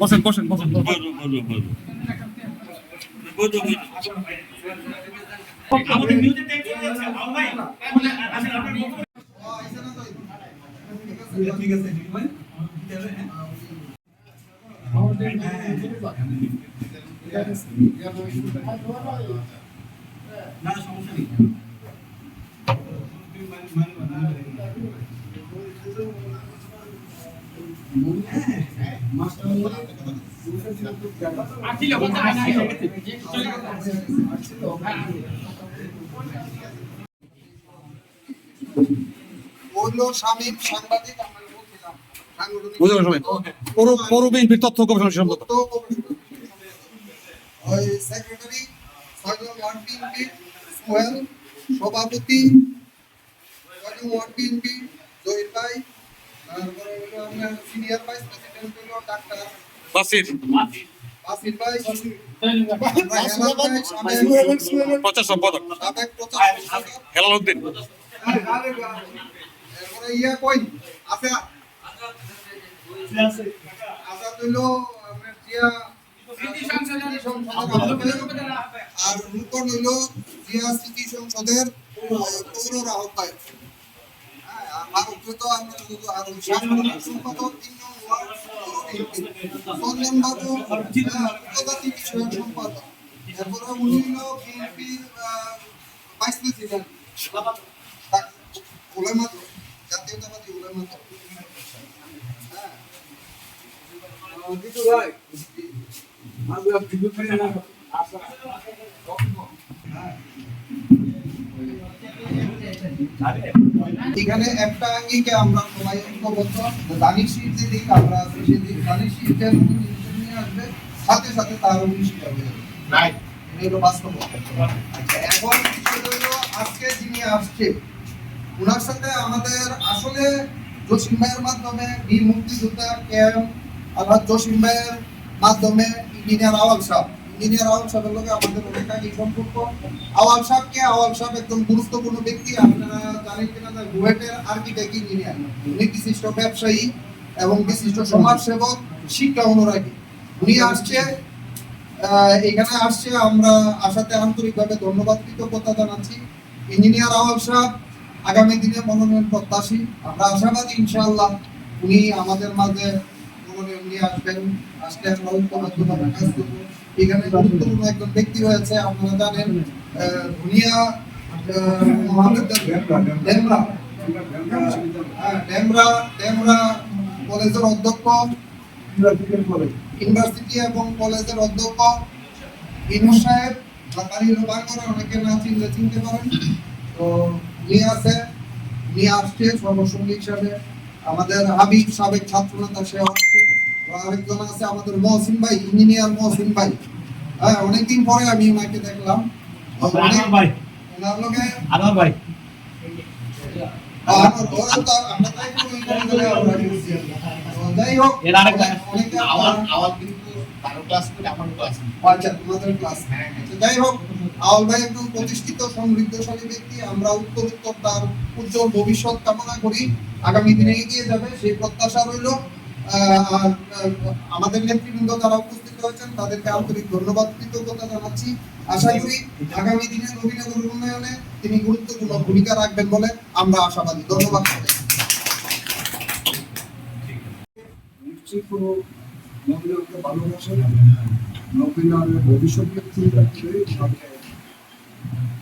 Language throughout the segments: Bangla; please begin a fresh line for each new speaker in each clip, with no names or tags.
বসেন বসেন বসেন।
আমাদের
ঠিক আছে ভাই না সমস্যা নেই।
হলো শামীম সাংবাদিক আমরা বলছিলাম সাংগঠনিক
সবাই? পৌর পৌর বিএনপির তথ্য গবেষণা সম্পর্ক
ওই সেক্রেটারি ছয়জন ওয়ার্ড বিএনপি সোহেল সভাপতি ছয়জন ওয়ার্ড বিএনপি জহির ভাই তারপরে হলো আপনার সিনিয়র ভাইস প্রেসিডেন্ট হলো ডাক্তার
বাসির।
ভাই
প্রচার সম্পাদক।
সাবেক প্রচার
হেলাল উদ্দিন।
ইয়া কই আছে আজাদ হইল জিয়া আর রূপন হইল জিয়া স্মৃতি সংসদের পৌর আহ্বায়ক হ্যাঁ, আর উপরে তো আমরা আর সম্পাদক তিন নং ওয়ার্ড পৌর বিএনপি। চন্দন বাবু আহ, প্রজাতি বিষয়ক সম্পাদক। এরপরে উনি হইল বিএনপির ভাইস প্রেসিডেন্ট। জাতীয়তাবাদী উলেমা দল। হ্যাঁ। হ্যাঁ। এখানে একটা আঙ্গিকে আমরা সবাই ঐক্যবদ্ধ দানিশ শীত যেদিক আমরা আছি সেদিক দানিশ শীতের নিয়ে আসবে সাথে সাথে তারও শিক্ষা হয়ে যাবে রাইট এটা বাস্তব আচ্ছা এখন হলো আজকে যিনি আসছে ওনার সাথে আমাদের আসলে জসিম ভাইয়ের মাধ্যমে বীর মুক্তিযোদ্ধা ক্যাম্প আল্লাহ জসিম ভাইয়ের মাধ্যমে ইঞ্জিনিয়ার আওয়াল সাহেব। ইঞ্জিনিয়ার আওয়াল সাহেবের লোকে আমাদের অনেক সম্পর্ক। আওয়াল সাহেবকে আওয়াল সাহেব একদম গুরুত্বপূর্ণ ব্যক্তি। আপনারা জানেন কিনা যে বুয়েটের আর্কিটেক্ট ইঞ্জিনিয়ার উনি বিশিষ্ট ব্যবসায়ী এবং বিশিষ্ট সমাজসেবক, শিক্ষা অনুরাগী। উনি আসছে এখানে আসছে। আমরা আশাতে আন্তরিকভাবে ধন্যবাদ, কৃতজ্ঞতা জানাচ্ছি। ইঞ্জিনিয়ার আওয়াল সাহেব আগামী দিনে মনোনয়ন প্রত্যাশী। আমরা আশাবাদী ইনশাআল্লাহ উনি আমাদের মাঝে মনোনয়ন নিয়ে আসবেন। আসলে আমরা এখানে গুরুত্বপূর্ণ একজন ব্যক্তি রয়েছে আপনারা জানেন ভুনিয়া হ্যাঁ, কলেজের অধ্যক্ষ। ইউনিভার্সিটি এবং কলেজের অধ্যক্ষ। অনেকে না চিনলে চিনতে পারেন। তো নিয়ে আছে নিয়ে আসছে সর্বসঙ্গী হিসাবে। আমাদের হাবিব সাবেক ছাত্র সে আসছে। আরেকজন আছে আমাদের মহসিন ভাই ইঞ্জিনিয়ার মহসিন ভাই। হ্যাঁ অনেকদিন পরে আমি ওনাকে দেখলাম। ওনার
আনোয়ার ভাই।
হোক। যাই হোক। আওয়াল ভাই একজন প্রতিষ্ঠিত সমৃদ্ধশালী ব্যক্তি আমরা উত্তর উত্তর তার উজ্জ্বল ভবিষ্যৎ কামনা করি। আগামী দিনে এগিয়ে যাবে সেই প্রত্যাশা রইল। আর আমাদের নেতৃবৃন্দ যারা উপস্থিত হয়েছেন তাদেরকে আন্তরিক ধন্যবাদ কৃতজ্ঞতা জানাচ্ছি। আশা করি আগামী দিনে নবীনগর উন্নয়নে তিনি গুরুত্বপূর্ণ ভূমিকা রাখবেন বলে আমরা আশাবাদী। ধন্যবাদ।
নিশ্চয়ই কোনো নবীনকে ভালোবাসে নবীনের ভবিষ্যৎকে চিন্তা করে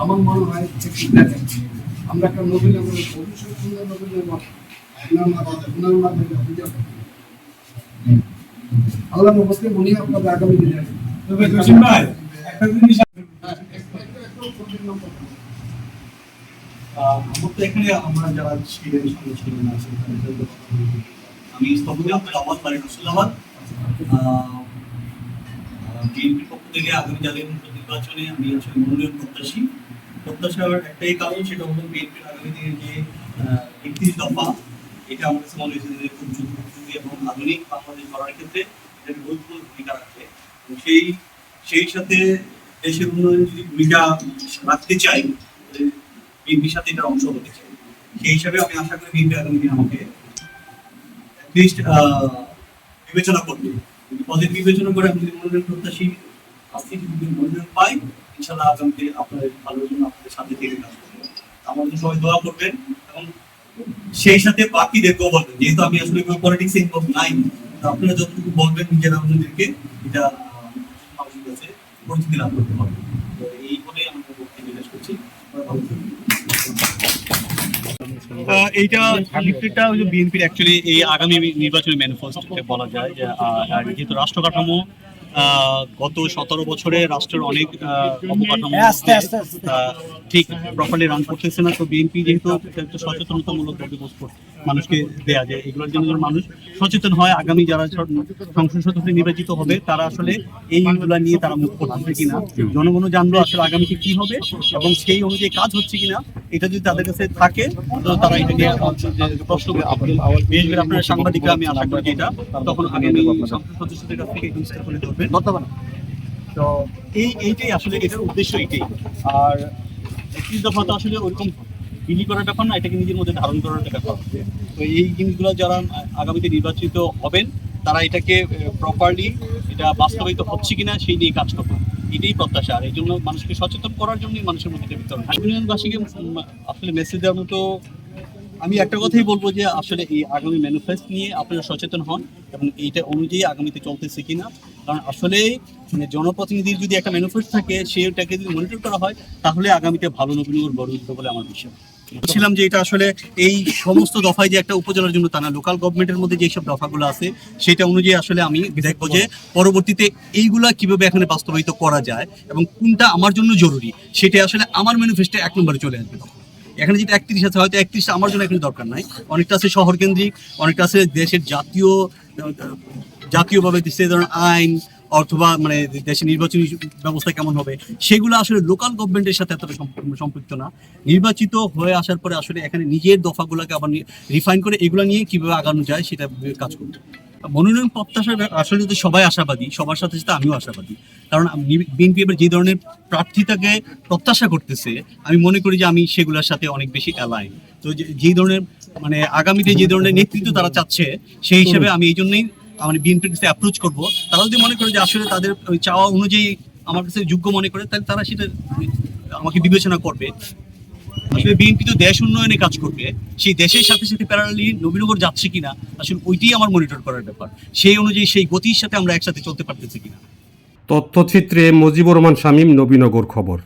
আমার মনে হয় যে ঠিক আছে আমরা একটা নবীন আমাদের ভবিষ্যৎ সুন্দর নবীন ওনার মাধ্যমে ওনার মাধ্যমে আপনি যাবেন। আল্লাহ নমস্তে উনি আপনাদের আগামী দিনে
আমার তো এখানে আমরা যারা ছিলেন সঙ্গে ছিলেন আছেন তাদের সাথে কথা বলব। আমি স্থপতি আব্দুল আবাদ বাড়ি রসুল্লাবাদ বিএনপির পক্ষ থেকে আগামী জাতীয় নির্বাচনে আমি আসলে মনোনয়ন প্রত্যাশী প্রত্যাশার একটাই কারণ, সেটা হলো বিএনপির আগামী যে একত্রিশ দফা, এটা মনে হয়েছে যে খুব এবং আধুনিক বাংলাদেশ ক্ষেত্রে এটা গুরুত্বপূর্ণ ভূমিকা সেই সেই সাথে দেশের উন্নয়নে যদি ভূমিকা রাখতে চাই বিএনপির সাথে এটার অংশ হতে চাই। সেই হিসাবে আমি আশা করি বিএনপি আগামী দিন আমাকে লিস্ট বিবেচনা করবে। পজিটিভ বিবেচনা করে, আমি যদি মনোনয়ন প্রত্যাশী আজকে যদি মনোনয়ন পাই ইনশাল্লাহ আপনাদের ভালোর জন্য আপনাদের সাথে থেকে কাজ সবাই দোয়া করবেন এবং সেই সাথে বাকিদেরকেও বলবেন, যেহেতু আমি আসলে পলিটিক্সে ইনভলভ নাই আপনারা যতটুকু বলবেন এটা কাছে পরিচিতি লাভ করতে পারবে। তো এই বলে আমি বক্তব্য শেষ করছি।
এইটা লিফলেটটা বিএনপির অ্যাকচুয়ালি এই আগামী নির্বাচনী ম্যানিফেস্টো বলা যায় যে যেহেতু রাষ্ট্র কাঠামো গত সতেরো বছরে রাষ্ট্রের অনেক আহ, অবকাঠামো ঠিক প্রপারলি রান করতেছে না তো বিএনপি যেহেতু সচেতনতামূলক বন্দোবস্ত বক্তব্য মানুষকে দেয়া যায়। এগুলোর জন্য মানুষ সচেতন হয়। আগামী যারা সংসদ সদস্য নির্বাচিত হবে তারা আসলে এইগুলা নিয়ে তারা মুখ করতেছে কিনা জনগণ জানলো আসলে আগামীতে কি হবে এবং সেই অনুযায়ী কাজ হচ্ছে কিনা এটা যদি তাদের কাছে থাকে তো তারা এটা নিয়ে প্রশ্ন বিশেষ করে আপনারা সাংবাদিকরা আমি আশা করি এটা তখন আগামী সংসদ সদস্যদের কাছ থেকে জিনিসটা তুলে ধরবেন। তো এই এইটাই আসলে এটার উদ্দেশ্য এইটাই আর একত্রিশ দফা তো আসলে ওরকম বিলি করার ব্যাপার না, এটাকে নিজের মধ্যে ধারণ করার একটা ব্যাপার। তো এই জিনিসগুলো যারা আগামীতে নির্বাচিত হবেন, তারা এটাকে প্রপারলি এটা বাস্তবায়িত হচ্ছে কিনা সেই নিয়ে কাজ করবেন। এটাই প্রত্যাশা। আর এই জন্য মানুষকে সচেতন করার জন্যই মানুষের মধ্যে এটা বিতরণ। ইউনিয়নবাসীকে আসলে মেসেজ দেওয়ার মতো আমি একটা কথাই বলব যে, আসলে এই আগামী ম্যানিফেস্ট নিয়ে আপনারা সচেতন হন এবং এইটা অনুযায়ী আগামীতে চলতেছে কিনা। কারণ আসলে মানে জনপ্রতিনিধির যদি একটা ম্যানিফেস্ট থাকে, সেটাকে যদি মনিটর করা হয়, তাহলে আগামীতে ভালো নবীনগর গড়ে উঠবে বলে আমার বিশ্বাস। বলছিলাম যে এটা আসলে এই সমস্ত দফায় যে একটা উপজেলার জন্য তা না লোকাল গভর্নমেন্টের মধ্যে যেসব দফাগুলো আছে, সেটা অনুযায়ী আসলে আমি দেখব যে পরবর্তীতে এইগুলা কীভাবে এখানে বাস্তবায়িত করা যায় এবং কোনটা আমার জন্য জরুরি, সেটা আসলে আমার ম্যানিফেস্টে এক নম্বরে চলে আসবে। এখানে যেটা একত্রিশ আছে, হয়তো একত্রিশটা আমার জন্য এখানে দরকার নাই অনেকটা আছে শহর কেন্দ্রিক, অনেকটা আছে দেশের জাতীয় জাতীয়ভাবে সে ধরনের আইন অথবা মানে দেশের নির্বাচনী ব্যবস্থা কেমন হবে সেগুলো আসলে লোকাল গভর্নমেন্টের সাথে এতটা সম্পৃক্ত না। নির্বাচিত হয়ে আসার পরে আসলে এখানে নিজের দফাগুলোকে আবার রিফাইন করে এগুলো নিয়ে কীভাবে আগানো যায় সেটা কাজ করতে মনোনয়ন প্রত্যাশা আসলে তো সবাই আশাবাদী সবার সাথে সাথে আমিও আশাবাদী। কারণ বিএনপি এবার যে ধরনের প্রার্থীতাকে প্রত্যাশা করতেছে আমি মনে করি যে আমি সেগুলোর সাথে অনেক বেশি অ্যালাইন তো যে- যে ধরনের মানে আগামীতে যে ধরনের নেতৃত্ব তারা চাচ্ছে সেই হিসেবে আমি এই জন্যই মানে বিএনপির কাছে অ্যাপ্রোচ করব। তারা যদি মনে করে যে আসলে তাদের ওই চাওয়া অনুযায়ী আমার কাছে যোগ্য মনে করে, তাহলে তারা সেটা, আমাকে বিবেচনা করবে। আসলে বিএনপি তো দেশ উন্নয়নে কাজ করবে। সেই দেশের সাথে সাথে প্যারালি নবীনগর যাচ্ছে কিনা, আসলে ওইটাই আমার মনিটর করার ব্যাপার। সেই অনুযায়ী সেই গতির সাথে আমরা একসাথে চলতে পারতেছি কিনা।
তথ্যচিত্রে মজিবুর রহমান শামীম, নবীনগর খবর।